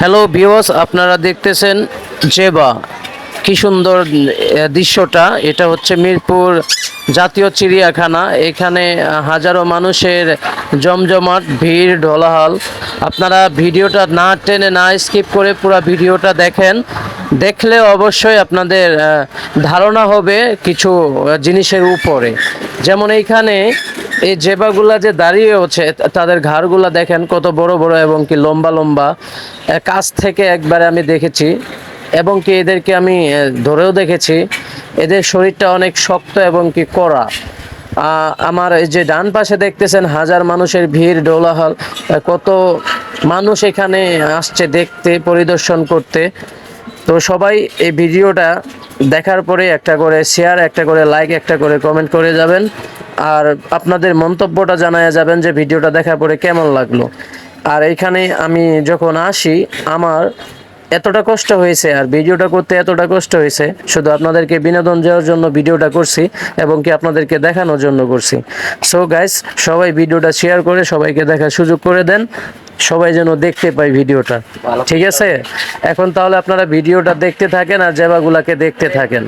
Hello viewers আপনারা দেখতেছেন জেবা। কি সুন্দর দৃশ্যটা। এটা হচ্ছে মিরপুর জাতীয় চিড়িয়াখানা। এখানে হাজারো মানুষের জমজমাট, ভিড়, ঢোলাহল। আপনারা ভিডিওটা না টেনে না স্কিপ করে পুরো ভিডিওটা দেখেন। দেখলে অবশ্যই আপনাদের ধারণা হবে কিছু জিনিসের উপরে। যেমন এইখানে এই জেবাগুলা যে দাঁড়িয়ে আছে তাদের ঘাড়গুলা দেখেন কত বড় বড় এবং কি লম্বা লম্বা। কাছ থেকে একবারে আমি দেখেছি এবং কি এদেরকে আমি ধরেও দেখেছি। এদের শরীরটা অনেক শক্ত এবং কি কড়া। আমার এই যে ডান পাশে দেখতেছেন হাজার মানুষের ভিড়, ডোলাহল কত মানুষ এখানে আসছে দেখতে, পরিদর্শন করতে। তো সবাই এই ভিডিওটা দেখার পরে একটা করে শেয়ার একটা করে লাইক একটা করে কমেন্ট করে যাবেন। আর আপনাদের মন্তব্যটা জানায় যাবেন যে ভিডিওটা দেখার পরে কেমন লাগল। আর এখানে আমি যখন আসি আমার এতটা কষ্ট হয়েছে আর ভিডিওটা করতে এতটা কষ্ট হয়েছে শুধু আপনাদেরকে বিনোদন দেওয়ার জন্য ভিডিওটা করছি এবং কি আপনাদেরকে দেখানোর জন্য করছি। সো গাইস সবাই ভিডিওটা শেয়ার করে সবাইকে দেখার সুযোগ করে দেন সবাই যেন দেখতে পায় ভিডিওটা। ঠিক আছে? এখন তাহলে আপনারা ভিডিওটা দেখতে থাকেন আর জেবাগুলাকে দেখতে থাকেন।